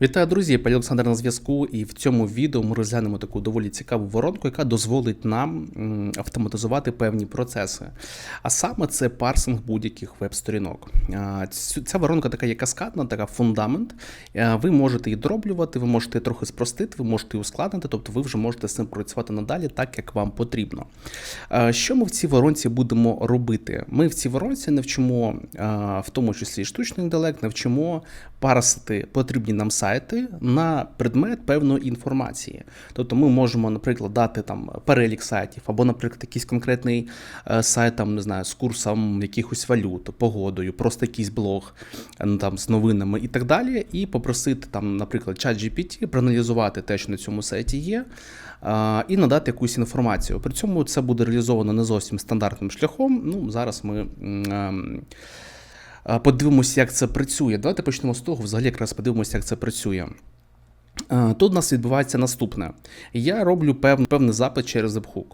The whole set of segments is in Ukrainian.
Вітаю, друзі! Павло Олександр на зв'язку, і в цьому відео ми розглянемо таку доволі цікаву воронку, яка дозволить нам автоматизувати певні процеси. А саме це парсинг будь-яких веб-сторінок. Ця воронка така є каскадна, така фундамент. Ви можете її дроблювати, ви можете її трохи спростити, ви можете її ускладнити, тобто ви вже можете з цим працювати надалі так, як вам потрібно. Що ми в цій воронці будемо робити? Ми в цій воронці навчимо, в тому числі штучний інтелект, навчимо парсити потрібні нам сайти на предмет певної інформації. Тобто ми можемо, наприклад, дати там перелік сайтів, або, наприклад, якийсь конкретний е, сайт там, не знаю, з курсом якихось валют, погодою, просто якийсь блог е, ну, там, з новинами і так далі, і попросити там, наприклад, чат GPT проаналізувати те, що на цьому сайті є. е, І надати якусь інформацію. При цьому це буде реалізовано не зовсім стандартним шляхом. Ну, зараз ми ем, Подивимося, як це працює. Давайте почнемо з того, взагалі якраз подивимося, як це працює. Тут у нас відбувається наступне. Я роблю певний, певний запит через webhook.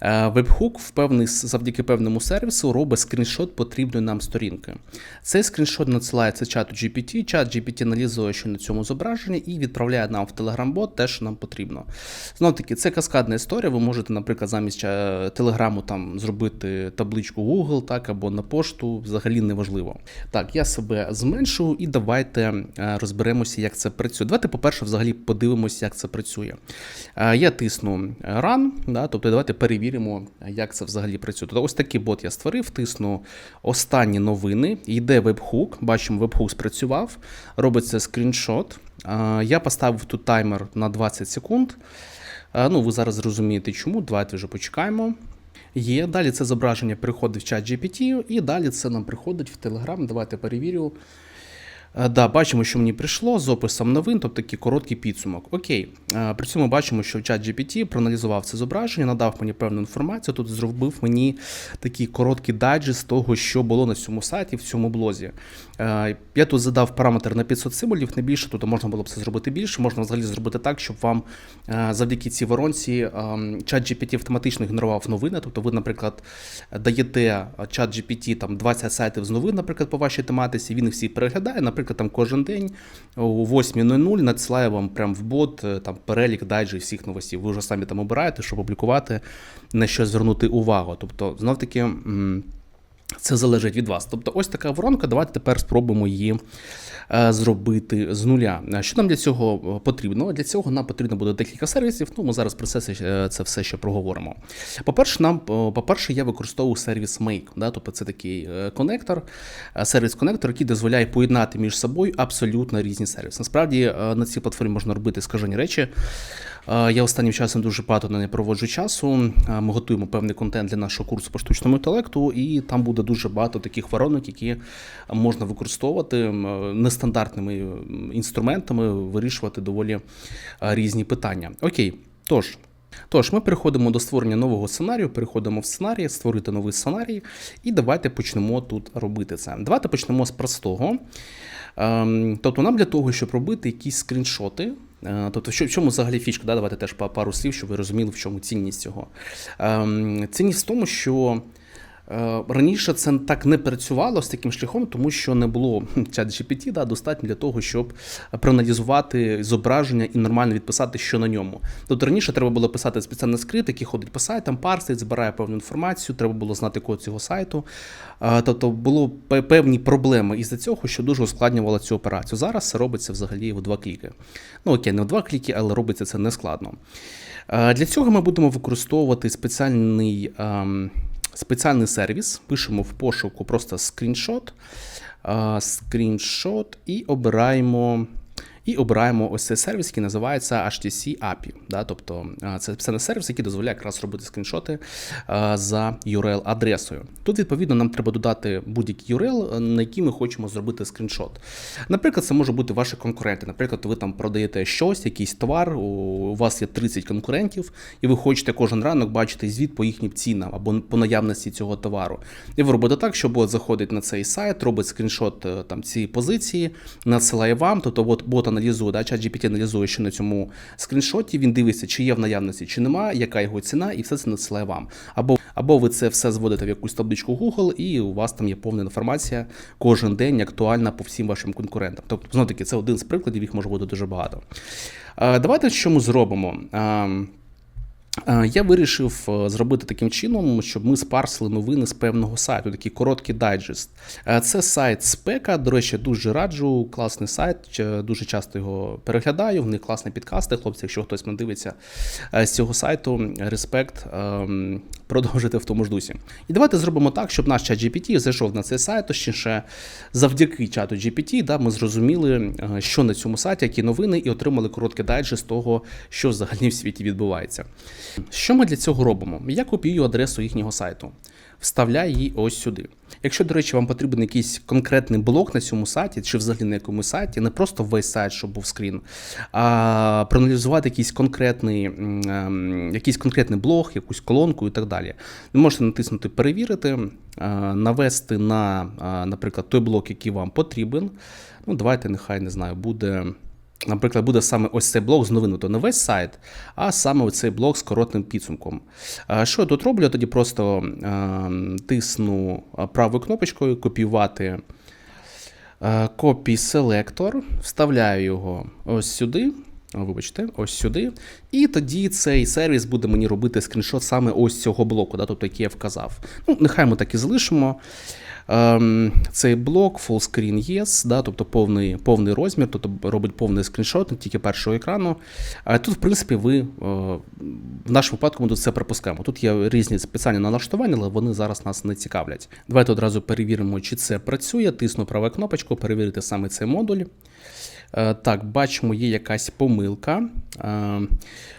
Е, Webhook в певний, завдяки певному сервісу робить скріншот потрібної нам сторінки. Цей скріншот надсилається чату GPT, чат GPT аналізує, що на цьому зображенні, і відправляє нам в Telegram-бот те, що нам потрібно. Знов таки, це каскадна історія. Ви можете, наприклад, замість е, Телеграму там зробити табличку Google, так, або на пошту, взагалі неважливо. Так, я себе зменшую і давайте е, розберемося, як це працює. Давайте, по-перше, взагалі подивимося, як це працює. Я тисну Run, да, тобто давайте перевіримо, як це взагалі працює. Тобто ось такий бот я створив, тисну останні новини, йде вебхук, бачимо, вебхук спрацював, робиться скріншот. Я поставив тут таймер на 20 секунд. Ну, ви зараз зрозумієте, чому. Давайте вже почекаємо. Є. Далі це зображення приходить в чат GPT, і далі це нам приходить в Telegram. Давайте перевірю. Е, Да, бачимо, що мені прийшло з описом новин, тобто такий короткий підсумок. Окей. Е, При цьому бачимо, що чат GPT проаналізував це зображення, надав мені певну інформацію. Тут зробив мені такий короткий дайджест того, що було на цьому сайті, в цьому блозі. Е, Я тут задав параметр на 500 символів, не більше, тут можна було б це зробити більше. Можна взагалі зробити так, щоб вам завдяки цій воронці чат GPT автоматично генерував новини. Тобто ви, наприклад, даєте чат GPT там 20 сайтів з новин, наприклад, по вашій тематиці, він їх всі переглядає, наприклад, там кожен день о 8.00 надсилає вам прям в бот е, там перелік дайджі всіх новостей. Ви вже самі там обираєте, що публікувати, на що звернути увагу. Тобто, знов таки. Це залежить від вас. Тобто, ось така воронка. Давайте тепер спробуємо її е, зробити з нуля. Що нам для цього е, потрібно? Для цього нам потрібно буде декілька сервісів. Ну, ми зараз про це, е, це все ще проговоримо. По-перше, нам, по-перше, я використовую сервіс Make. Да? Тобто це такий конектор, сервіс-конектор, який дозволяє поєднати між собою абсолютно різні сервіси. Насправді на цій платформі можна робити скажені речі. Я останнім часом дуже багато на неї проводжу часу. Ми готуємо певний контент для нашого курсу по штучному інтелекту, і там буде дуже багато таких воронок, які можна використовувати нестандартними інструментами, вирішувати доволі різні питання. Окей, тож. Тож, ми переходимо до створення нового сценарію, переходимо в сценарій, створити новий сценарій, і давайте почнемо тут робити це. Давайте почнемо з простого. Ем, Тобто, нам для того, щоб робити якісь скріншоти. Е, Тобто, в чому взагалі фішка? Да? Давайте теж пару слів, щоб ви розуміли, в чому цінність цього. Ем, Цінність в тому, що раніше це так не працювало з таким шляхом, тому що не було чат GPT да, достатньо для того, щоб проаналізувати зображення і нормально відписати, що на ньому. Тобто раніше треба було писати спеціальний скрипт, який ходить по сайтам, парсить, збирає певну інформацію, треба було знати код цього сайту. Е, Тобто було певні проблеми із-за цього, що дуже ускладнювало цю операцію. Зараз це робиться взагалі в два кліки. Ну окей, не в два кліки, але робиться це не складно. Е, Для цього ми будемо використовувати спеціальний, ем, спеціальний сервіс. Пишемо в пошуку просто скріншот, скріншот і обираємо. І обираємо ось цей сервіс, який називається HTC API. Да? Тобто е, це спеціальний сервіс, який дозволяє якраз робити скріншоти е, за URL-адресою. Тут, відповідно, нам треба додати будь-який URL, е, на який ми хочемо зробити скріншот. Наприклад, це може бути ваші конкуренти. Наприклад, ви там продаєте щось, якийсь товар, у вас є 30 конкурентів, і ви хочете кожен ранок бачити звіт по їхнім цінам або по наявності цього товару. І ви робите так, що бот заходить на цей сайт, робить скріншот там цієї позиції, надсилає вам. Тобто бот, бот аналізує, да, GPT аналізує, що на цьому скріншоті він дивиться, чи є в наявності, чи немає, яка його ціна, і все це надсилає вам. Або Або ви це все зводите в якусь табличку Google, і у вас там є повна інформація кожен день актуальна по всім вашим конкурентам. Тобто, знову таки, це один з прикладів, їх може бути дуже багато. Давайте що ми зробимо. Е, Я вирішив е, зробити таким чином, щоб ми спарсили новини з певного сайту, такий короткий дайджест. Е, Це сайт Спека. До речі, дуже раджу. Класний сайт. Дуже часто його переглядаю. В них класні підкасти. Хлопці, якщо хтось мене дивиться з цього сайту, респект. ем, Продовжуйте в тому ж дусі. І давайте зробимо так, щоб наш чат GPT зайшов на цей сайт, точніше, завдяки чату GPT, да, ми зрозуміли, що на цьому сайті, які новини, і отримали короткий дайджест того, що взагалі в світі відбувається. Що ми для цього робимо? Я копіюю адресу їхнього сайту, вставляю її ось сюди. Якщо, до речі, вам потрібен якийсь конкретний блок на цьому сайті, чи взагалі на якомусь сайті, не просто весь сайт, щоб був скрін, а проаналізувати якийсь конкретний, ем, якийсь конкретний блок, якусь колонку і так далі. Ви можете натиснути Перевірити, е, навести на, е, наприклад, той блок, який вам потрібен. Ну, давайте, нехай не знаю, буде. Наприклад, буде саме ось цей блок з новини, то не весь сайт, а саме оцей блок з коротним підсумком. Що я тут роблю? Я тоді просто е, тисну е, правою кнопочкою копіювати е, копій селектор, вставляю його ось сюди. Вибачте, ось сюди. І тоді цей сервіс буде мені робити скріншот саме ось цього блоку, да, тобто який я вказав. Ну, нехай ми так і залишимо. Ем, цей блок full screen yes, да, тобто повний, повний розмір, тобто робить повний скріншот, не тільки першого екрану. А тут, в принципі, ви е, в нашому випадку ми тут це пропускаємо. Тут є різні спеціальні налаштування, але вони зараз нас не цікавлять. Давайте одразу перевіримо, чи це працює. Тисну праву кнопочку, перевірити саме цей модуль. Е, Так, бачимо, є якась помилка.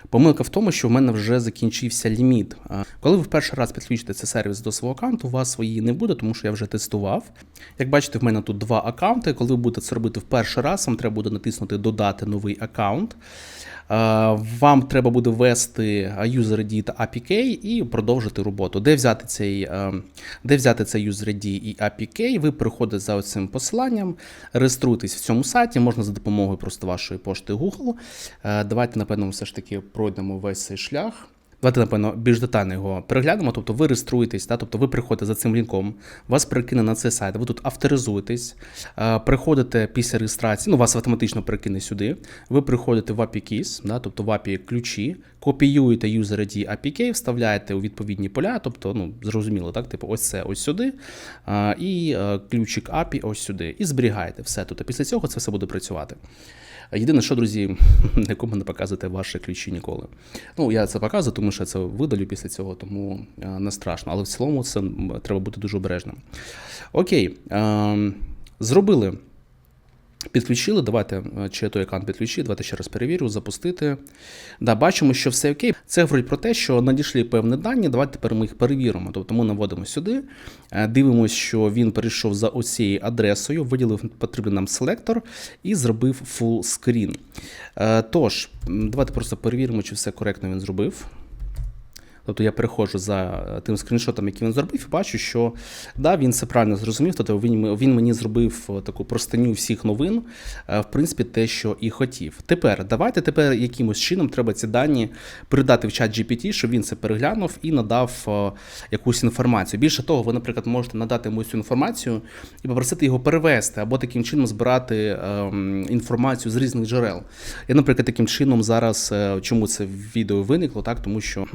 Помилка в тому, що в мене вже закінчився ліміт. Коли ви в перший раз підключите цей сервіс до свого аккаунту, у вас свої не буде, тому що я вже тестував. Як бачите, в мене тут два аккаунти. Коли ви будете це робити в перший раз, вам треба буде натиснути Додати новий аккаунт. Вам треба буде ввести user ID та APK і продовжити роботу. Де взяти цей, де взяти цей user ID і APK, ви переходите за цим посиланням, реєструєтесь в цьому сайті, можна за допомогою просто вашої пошти Google. Давайте, напевно, все ж таки пройдемо весь цей шлях. Давайте, напевно, більш детально його переглянемо. Тобто ви реєструєтесь, да? тобто ви приходите за цим лінком, вас перекине на цей сайт, ви тут авторизуєтесь, е, приходите після реєстрації, ну вас автоматично перекине сюди. Ви приходите в API Keys, да? тобто в API ключі, копіюєте user ID APK, вставляєте у відповідні поля, тобто, ну, зрозуміло, так, типу, ось це ось сюди, е, і е, ключик API ось сюди. І зберігаєте все тут. А після цього це все буде працювати. Єдине, що, друзі, нікому не показуйте ваші ключі ніколи. Ну, я це показую, тому що я це видалю після цього, тому е, не страшно. Але в цілому це треба бути дуже обережним. Окей, е, зробили. Підключили, давайте е, чи той аккаунт підключив, давайте ще раз перевірю, запустити. Да, бачимо, що все окей. Це говорить про те, що надійшли певні дані. Давайте тепер ми їх перевіримо. Тобто ми наводимо сюди, е, дивимося, що він перейшов за оцією адресою, виділив потрібний нам селектор і зробив full screen. Е, Тож, давайте просто перевіримо, чи все коректно він зробив. Тобто я переходжу за е, тим скріншотом, який він зробив, і бачу, що да, він все правильно зрозумів. Тобто він, він мені зробив е, таку простиню всіх новин, е, в принципі, те, що і хотів. Тепер давайте тепер якимось чином треба ці дані передати в чат GPT, щоб він це переглянув і надав якусь інформацію. Більше того, ви, наприклад, можете надати йому цю інформацію і попросити його перевести, або таким чином збирати ем, інформацію з різних джерел. Я, наприклад, таким чином зараз, чому це відео виникло, так тому що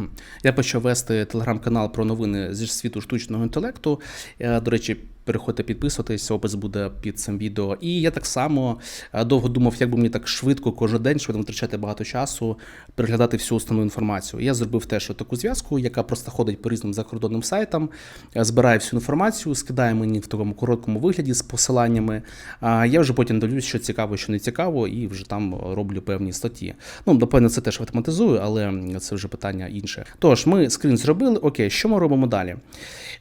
я почав вести телеграм-канал про новини зі світу штучного інтелекту. Е, До речі, переходьте підписуватись, опис буде під цим відео. І я так само е, довго думав, як би мені так швидко кожен день, не витрачати багато часу, переглядати всю основну інформацію. Я зробив теж таку зв'язку, яка просто ходить по різним закордонним сайтам, е, збирає всю інформацію, скидає мені в такому короткому вигляді з посиланнями. Я вже потім дивлюсь, що цікаво, що не цікаво, і вже там роблю певні статті. Ну, напевно, це теж автоматизую, але це вже питання інше. Тож, ми скрін зробили. Окей, що ми робимо далі?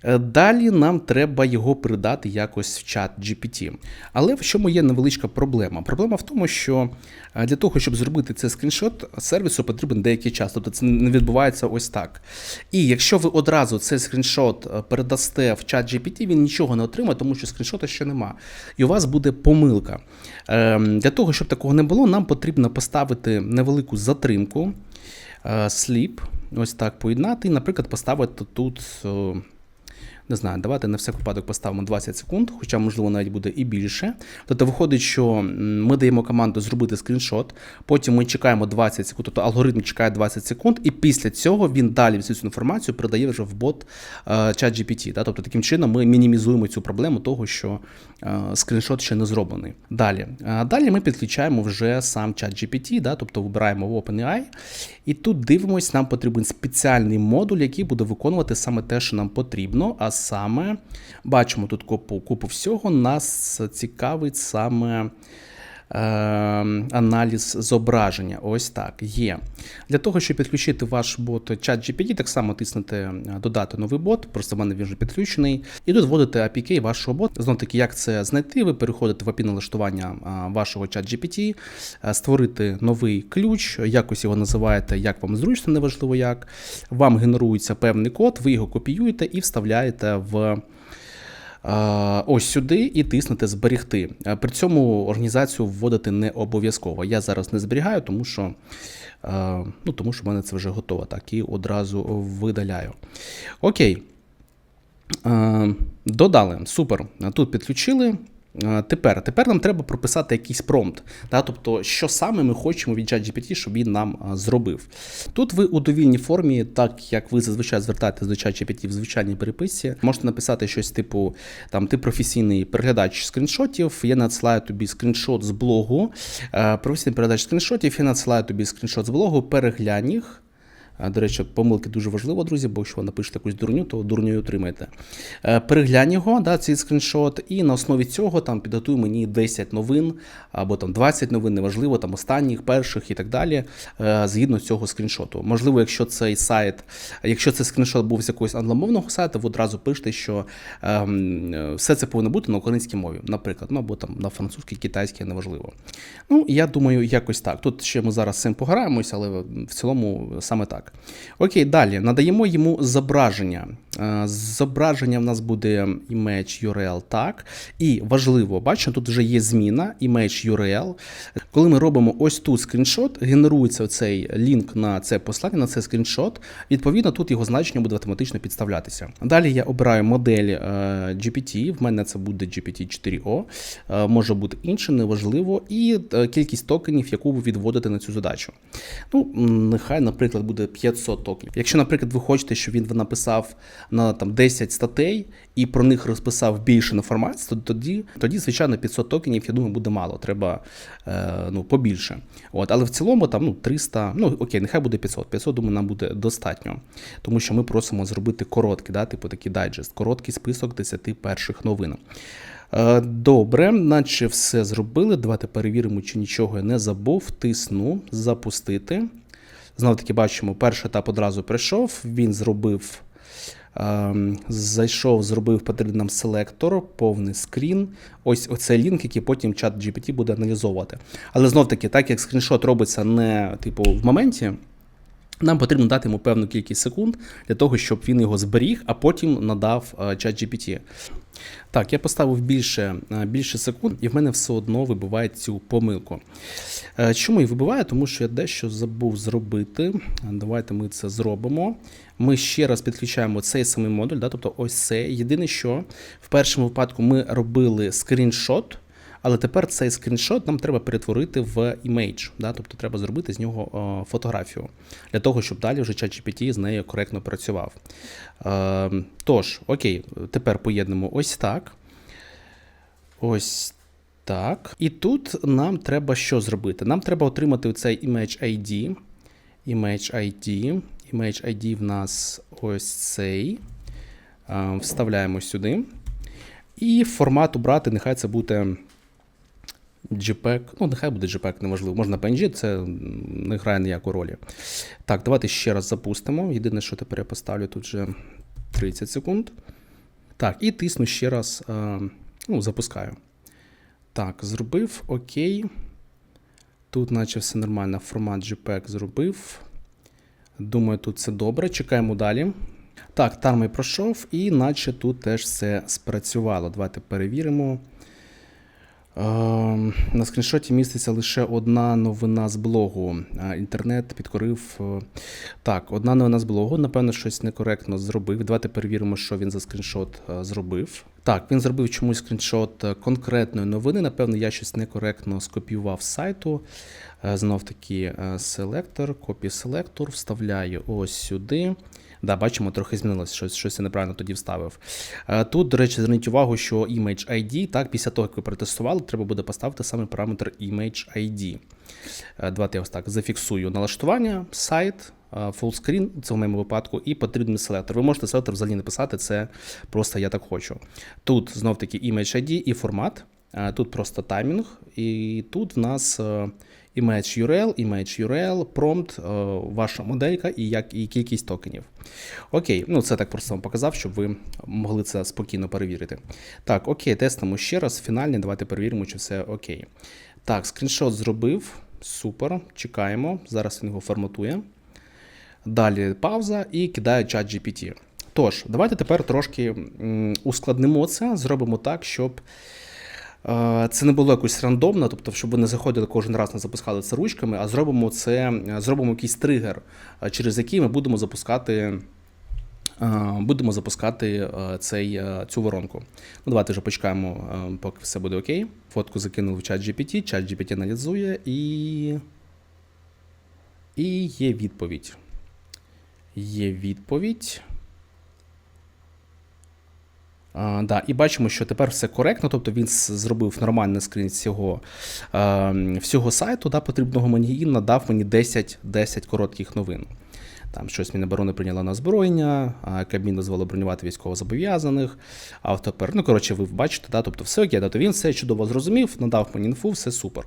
Е, Далі нам треба його передати якось в чат GPT. Але в чому є невеличка проблема? Проблема в тому, що е, для того, щоб зробити цей скріншот, сервісу потрібен деякий час. Тобто це не відбувається ось так. І якщо ви одразу цей скріншот е, передасте в чат GPT, він нічого не отримає, тому що скріншота ще нема. І у вас буде помилка. Ем, Для того, щоб такого не було, нам потрібно поставити невелику затримку. е, Sleep. ось так поєднати і, наприклад, поставити тут. Не знаю, давайте на всяк випадок поставимо 20 секунд, хоча, можливо, навіть буде і більше. Тобто виходить, що ми даємо команду зробити скріншот, потім ми чекаємо 20 секунд, тобто алгоритм чекає 20 секунд, і після цього він далі всю цю інформацію передає вже в бот е, ChatGPT. Да? Тобто таким чином ми мінімізуємо цю проблему того, що е, скріншот ще не зроблений. Далі. Е, Далі ми підключаємо вже сам ChatGPT, да? тобто вибираємо в OpenAI, і тут дивимось, нам потрібен спеціальний модуль, який буде виконувати саме те, що нам потрібно. А саме бачимо тут купу, купу всього. Нас цікавить саме. Е, Аналіз зображення, ось так є. Для того, щоб підключити ваш бот ChatGPT, так само тиснете е, додати новий бот, просто в мене він вже підключений. І тут вводите APK вашого бота. Знов таки, як це знайти, ви переходите в API налаштування вашого ChatGPT, е, створити новий ключ, якось його називаєте, як вам зручно, неважливо як. Вам генерується певний код, ви його копіюєте і вставляєте в. Ось сюди і тиснете зберегти. Е, При цьому організацію вводити не обов'язково. Я зараз не зберігаю, тому що, ну, тому що в мене це вже готово. Так, і одразу видаляю. Окей. Додали. Супер. Тут підключили. Е, Тепер, тепер нам треба прописати якийсь промпт, да, тобто, що саме ми хочемо від ChatGPT, щоб він нам а, зробив. Тут ви у довільній формі, так як ви зазвичай звертаєтесь до ChatGPT в звичайній переписці, можете написати щось типу: там ти професійний переглядач скріншотів, я надсилаю тобі скріншот з блогу. Е, Професійний переглядач скріншотів, я надсилаю тобі скріншот з блогу, переглянь їх. До речі, помилки дуже важливо, друзі, бо якщо ви напишете якусь дурню, то дурню отримаєте. Е, Переглянь його, да, цей скріншот, і на основі цього там підготуй мені 10 новин або там 20 новин, неважливо, там останніх, перших і так далі, е, згідно цього скріншоту. Можливо, якщо цей сайт, якщо цей скріншот був з якогось англомовного сайту, ви одразу пишете, що ем, все це повинно бути на українській мові, наприклад, ну або там на французькій, китайській, неважливо. Ну, я думаю, якось так. Тут ще ми зараз з цим пограємось, але в цілому саме так. Окей, далі надаємо йому зображення. Е, Зображення в нас буде image URL, так. І важливо, бачите, тут вже є зміна image URL. Коли ми робимо ось тут скріншот, генерується цей лінк на це послання, на цей скріншот. Відповідно, тут його значення буде автоматично підставлятися. Далі я обираю модель е, GPT. В мене це буде GPT-4O, е, може бути інше, неважливо, і кількість токенів, яку ви відводите на цю задачу. Ну, нехай, наприклад, буде 500 токенів. Якщо, наприклад, ви хочете, щоб він написав на там 10 статей і про них розписав більше інформації, то тоді, тоді звичайно, 500 токенів, я думаю, буде мало. Треба е, ну, побільше. От, але в цілому там ну, 300, ну окей, нехай буде 500. 500, думаю, нам буде достатньо. Тому що ми просимо зробити короткий, да, типу такий дайджест, короткий список 10 перших новин. Е, Добре, наче все зробили. Давайте перевіримо, чи нічого я не забув. Тисну запустити. Знову таки бачимо, перший етап одразу прийшов. Він зробив, ем, зайшов, зробив потрібний нам селектор, повний скрін. Ось оцей лінк, який потім чат GPT буде аналізовувати. Але знов таки, так як скріншот робиться не типу в моменті. Нам потрібно дати йому певну кількість секунд для того, щоб він його зберіг, а потім надав е, чат GPT. Так, я поставив більше е, більше секунд, і в мене все одно вибиває цю помилку. Е, Чому і вибиває? Тому що я дещо забув зробити. Давайте ми це зробимо. Ми ще раз підключаємо цей самий модуль, да, тобто ось це. Єдине, що в першому випадку ми робили скріншот. Але тепер цей скріншот нам треба перетворити в імейдж, да? тобто треба зробити з нього о, фотографію для того, щоб далі вже ChatGPT з нею коректно працював. Е, тож, окей, тепер поєднемо ось так. Ось так. І тут нам треба що зробити? Нам треба отримати цей image ID. Image ID. Image ID в нас ось цей. Е, Вставляємо сюди. І формат обрати, нехай це буде. JPEG, ну нехай буде JPEG, неважливо. Можна PNG, це не грає ніяку ролі. Так, давайте ще раз запустимо. Єдине, що тепер я поставлю тут вже 30 секунд. Так, і тисну ще раз, е, ну, запускаю. Так, зробив, окей. Тут, наче все нормально, формат JPEG зробив. Думаю, тут все добре. Чекаємо далі. Так, тармий пройшов, і наче тут теж все спрацювало. Давайте перевіримо. Ем, На скріншоті міститься лише одна новина з блогу. Інтернет підкорив. е, Так, одна новина з блогу. Напевно, щось некоректно зробив. Давайте перевіримо, що він за скріншот е, зробив. Так, він зробив чомусь скріншот е, конкретної новини. Напевно, я щось некоректно скопіював з сайту. Знов таки селектор, копі селектор, вставляю ось сюди. Да, бачимо, трохи змінилося, щось, щось я неправильно тоді вставив. Е, Тут, до речі, зверніть увагу, що image ID, так, після того, як ви протестували, треба буде поставити саме параметр image ID. Е, Давайте я ось так зафіксую налаштування, сайт, е, fullscreen, це в моєму випадку, і потрібний селектор. Ви можете селектор взагалі не писати, це просто я так хочу. Тут знов таки image ID і формат. Е, Тут просто таймінг, і тут в нас е, image URL, image URL, prompt, е, ваша моделька і як і кількість токенів. Окей, ну це так просто вам показав, щоб ви могли це спокійно перевірити. Так, окей, тестимо ще раз. Фінальний, давайте перевіримо, чи все окей. Так, скріншот зробив. Супер. Чекаємо. Зараз він його форматує. Далі пауза і кидає чат GPT. Тож, давайте тепер трошки ускладнимо це, зробимо так, щоб. Е, Це не було якось рандомно, тобто, щоб ви не заходили кожен раз, не запускали це ручками, а зробимо це, е, зробимо якийсь тригер, е, через який ми будемо запускати. Будемо запускати цей, цю воронку. Ну, давайте вже почекаємо, поки все буде окей. Фотку закинув в чат GPT, чат GPT аналізує і. І є відповідь. Є відповідь. А, да, і бачимо, що тепер все коректно, тобто він зробив нормальний скрін всього, е, всього сайту да, потрібного мені і надав мені 10, 10 коротких новин. Там щось Міноборони прийняла на озброєння, а Кабмін дозволив бронювати військовозобов'язаних, автопер. Ну, коротше, ви бачите, да, тобто все окей, тобто він все чудово зрозумів, надав мені інфу, все супер.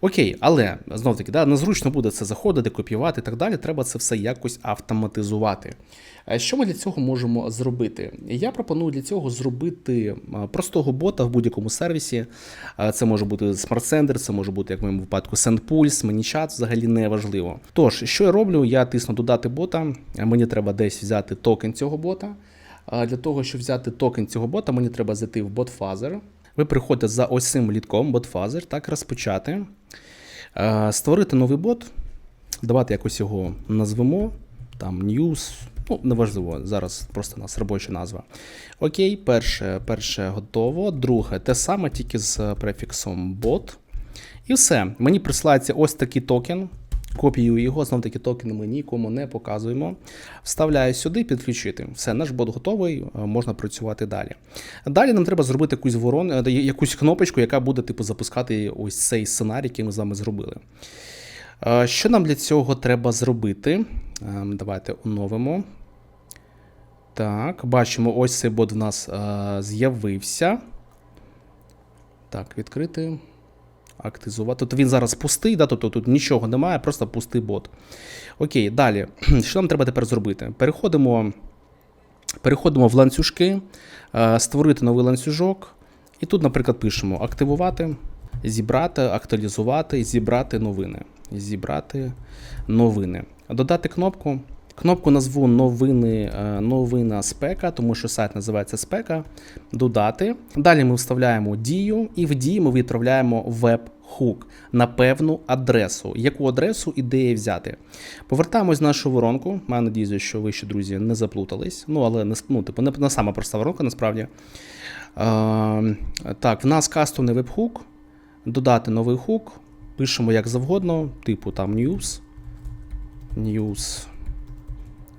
Окей, але знов таки, да, незручно буде це заходити, копіювати і так далі. Треба це все якось автоматизувати. Е, Що ми для цього можемо зробити? Я пропоную для цього зробити е, простого бота в будь-якому сервісі. Е, Це може бути SmartSender, це може бути, як в моєму випадку, SendPulse, ManyChat, взагалі не важливо. Тож, що я роблю? Я тисну додати бота. Мені треба десь взяти токен цього бота. Для того, щоб взяти токен цього бота, мені треба зайти в BotFuzzer. Ви приходите за ось цим літком BotFuzzer, так розпочати. Створити новий бот. Давайте якось його назвемо. Там News. Ну, неважливо, зараз просто у нас робоча назва. Окей, перше, перше готово. Друге, те саме, тільки з префіксом bot. І все. Мені присилається ось такий токен. Копіюю його, знов таки токени ми нікому не показуємо. Вставляю сюди, підключити. Все, наш бот готовий, е, можна працювати далі. Далі нам треба зробити якусь ворон, е, якусь кнопочку, яка буде типу, запускати ось цей сценарій, який ми з вами зробили. Що нам для цього треба зробити? Давайте оновимо. Так, бачимо, ось цей бот в нас з'явився. Так, відкрити. Активізувати. Тобто він зараз пустий, да, тобто тут нічого немає, просто пустий бот. Окей, далі. Що нам треба тепер зробити? Переходимо, переходимо в ланцюжки, створити новий ланцюжок. І тут, наприклад, пишемо активувати, зібрати, актуалізувати, зібрати новини. Зібрати новини. Додати кнопку. Кнопку назву новини, е, новина спека, тому що сайт називається спека. Додати. Далі ми вставляємо дію, і в дії ми відправляємо веб-хук на певну адресу. Яку адресу ідея взяти? Повертаємось в нашу воронку. Маю надію, що ви ще, друзі, не заплутались. Ну, але не, ну, типу, не, не сама проста воронка, насправді. Е, так, в нас кастомний веб-хук. Додати новий хук. Пишемо як завгодно, типу там news. News.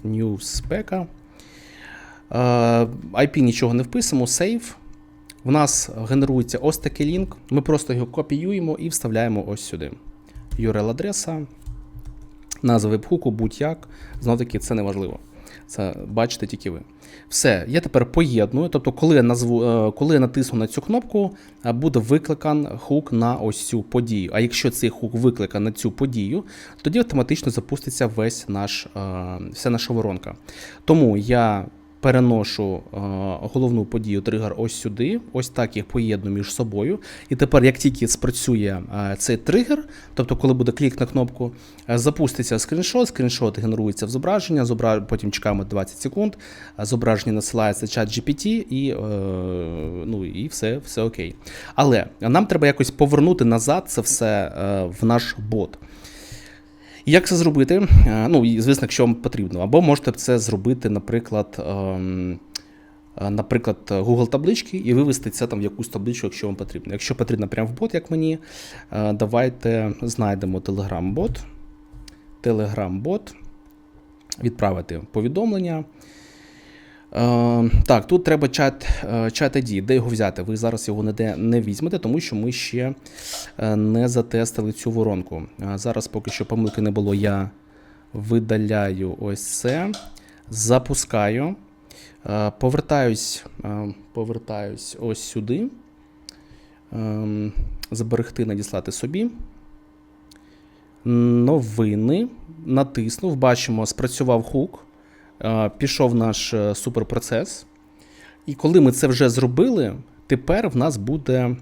News спека. Е, IP нічого не вписуємо, save. В нас генерується ось такий лінк. Ми просто його копіюємо і вставляємо ось сюди. URL-адреса, назва вебхуку, будь-як. Знову таки, це не важливо. Це бачите тільки ви. Все, я тепер поєдную. Тобто, коли я назву, е, коли я натисну на цю кнопку, е, буде викликан хук на ось цю подію. А якщо цей хук викликан на цю подію, тоді автоматично запуститься весь наш, е, вся наша воронка. Тому я переношу е, головну подію тригер ось сюди, ось так їх поєдную між собою. І тепер, як тільки спрацює е, цей тригер, тобто, коли буде клік на кнопку, е, запуститься скріншот, скріншот генерується в зображення, зобра... потім чекаємо 20 секунд, зображення насилається чат GPT і, ну, і все, все окей. Але нам треба якось повернути назад це все в наш бот. Як це зробити? Е, Ну, звісно, якщо вам потрібно. Або можете це зробити, наприклад, ем, е, наприклад, Google таблички і вивести це там в якусь табличку, якщо вам потрібно. Якщо потрібно прямо в бот, як мені, е, давайте знайдемо Telegram-бот. Telegram-бот. Відправити повідомлення. Е, так, тут треба чат, е, чат ID. Де його взяти? Ви зараз його ніде не візьмете, тому що ми ще е, не затестили цю воронку. Е, Зараз, поки що помилки не було, я видаляю ось це, запускаю, повертаюсь, повертаюсь ось сюди. Ем, Зберегти, надіслати собі. Новини. Натиснув, бачимо, спрацював хук. Пішов наш е, суперпроцес. І коли ми це вже зробили, тепер в нас буде.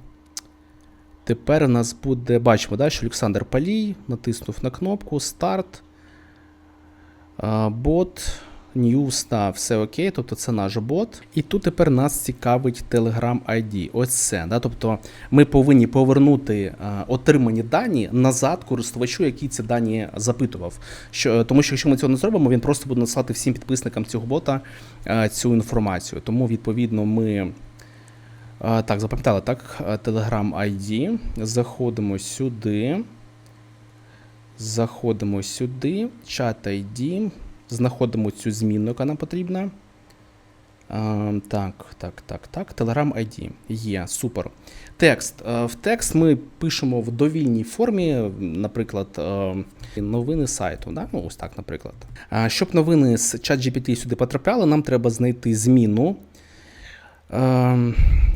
Тепер в нас буде. Бачимо, да, що Олександр Палій натиснув на кнопку Старт. Бот. New став, все окей, тобто це наш бот. І тут тепер нас цікавить Telegram ID. Ось це. Да? Тобто ми повинні повернути е, отримані дані назад користувачу, який ці дані запитував. Що, тому що якщо ми цього не зробимо, він просто буде надсилати всім підписникам цього бота е, цю інформацію. Тому, відповідно, ми. е, Так, запам'ятали, так? Е, Telegram ID. Заходимо сюди. Заходимо сюди. Чат ID. Знаходимо цю змінну, яка нам потрібна. Так, так, так, так. Telegram ID. Є, супер. Текст. Е, В текст ми пишемо в довільній формі, наприклад, е, новини сайту. Да? Ну, ось так, наприклад. Щоб новини з ChatGPT сюди потрапляли, нам треба знайти зміну. Е,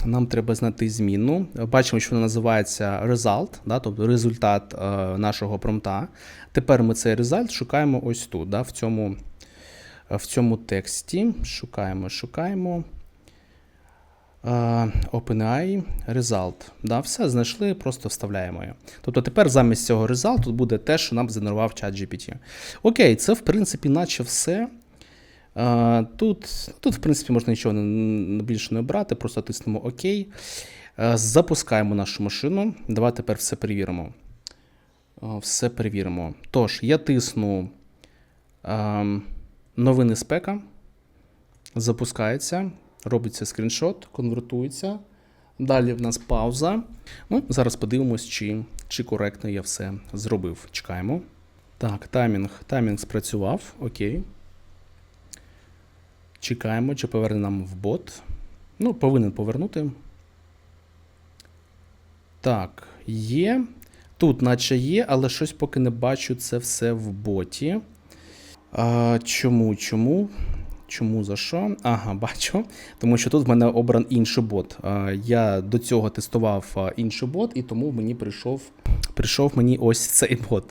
Нам треба знайти зміну. Бачимо, що вона називається result, да, тобто результат е, нашого промпта. Тепер ми цей результат шукаємо ось тут, да, в цьому, в цьому тексті. Шукаємо, шукаємо. Е, OpenAI result. Да, все знайшли, просто вставляємо його. Тобто тепер замість цього result буде те, що нам згенерував чат GPT. Окей, це в принципі, наче все. Тут, тут, в принципі, можна нічого більше не обрати, просто тиснемо ОК. Запускаємо нашу машину. Давайте тепер все перевіримо. Все перевіримо. Тож, я тисну новини спека. Запускається, робиться скріншот, конвертується. Далі в нас пауза. Ну, зараз подивимось, чи, чи коректно я все зробив. Чекаємо. Так, таймінг. Таймінг спрацював. Окей. Чекаємо, чи поверне нам в бот. Ну, повинен повернути. Так, є. Тут, наче є, але щось поки не бачу це все в боті. А, чому? Чому? Чому за що? Ага, бачу. Тому що тут в мене обран інший бот. А, я до цього тестував інший бот, і тому мені прийшов, прийшов мені ось цей бот.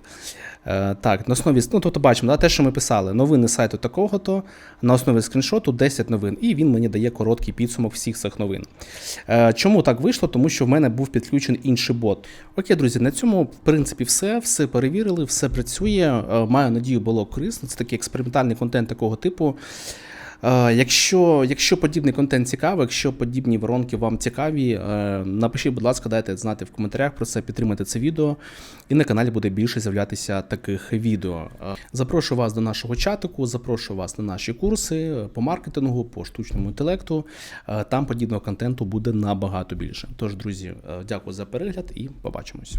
Е, так, на основі, ну, тобто бачимо, да, те, що ми писали, новини сайту такого-то, на основі скріншоту 10 новин, і він мені дає короткий підсумок всіх цих новин. Е, чому так вийшло? Тому що в мене був підключений інший бот. Окей, друзі, на цьому, в принципі, все, все перевірили, все працює. Е, маю надію, було корисно. Це такий експериментальний контент такого типу. Е, Якщо, якщо подібний контент цікавий, якщо подібні воронки вам цікаві, е, напишіть, будь ласка, дайте знати в коментарях про це, підтримайте це відео, і на каналі буде більше з'являтися таких відео. Е, Запрошую вас до нашого чатику, запрошую вас на наші курси по маркетингу, по штучному інтелекту. Там подібного контенту буде набагато більше. Тож, друзі, дякую за перегляд і побачимось.